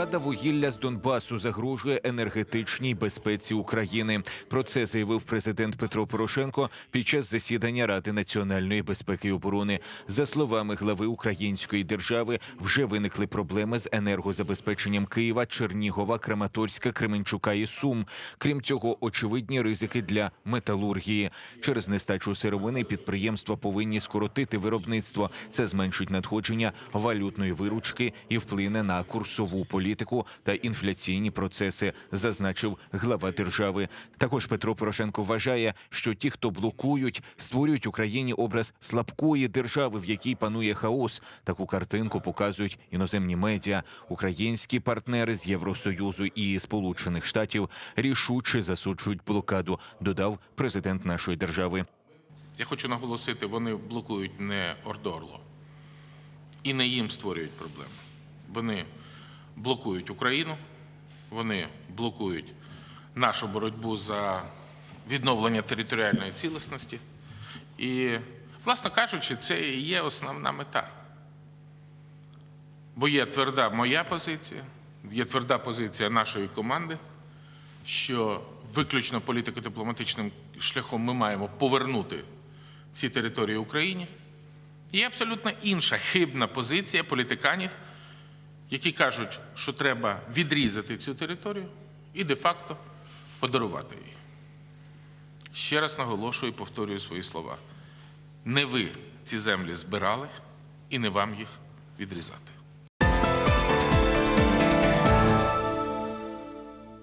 Блокада вугілля з Донбасу загрожує енергетичній безпеці України. Про це заявив президент Петро Порошенко під час засідання Ради національної безпеки і оборони. За словами глави української держави, вже виникли проблеми з енергозабезпеченням Києва, Чернігова, Краматорська, Кременчука і Сум. Крім цього, очевидні ризики для металургії. Через нестачу сировини підприємства повинні скоротити виробництво. Це зменшить надходження валютної виручки і вплине на курсову політику та інфляційні процеси, зазначив глава держави. Також Петро Порошенко вважає, що ті, хто блокують, створюють Україні образ слабкої держави, в якій панує хаос. Таку картинку показують іноземні медіа. Українські партнери з Євросоюзу і Сполучених Штатів рішуче засуджують блокаду. Додав президент нашої держави. Я хочу наголосити, вони блокують не Ордорло і не їм створюють проблеми. Вони блокують Україну, вони блокують нашу боротьбу за відновлення територіальної цілісності. І, власно кажучи, це і є основна мета. Бо є тверда моя позиція, є тверда позиція нашої команди, що виключно політико-дипломатичним шляхом ми маємо повернути ці території Україні. Є абсолютно інша хибна позиція політиканів, які кажуть, що треба відрізати цю територію і де-факто подарувати її. Ще раз наголошую і повторюю свої слова. Не ви ці землі збирали і не вам їх відрізати.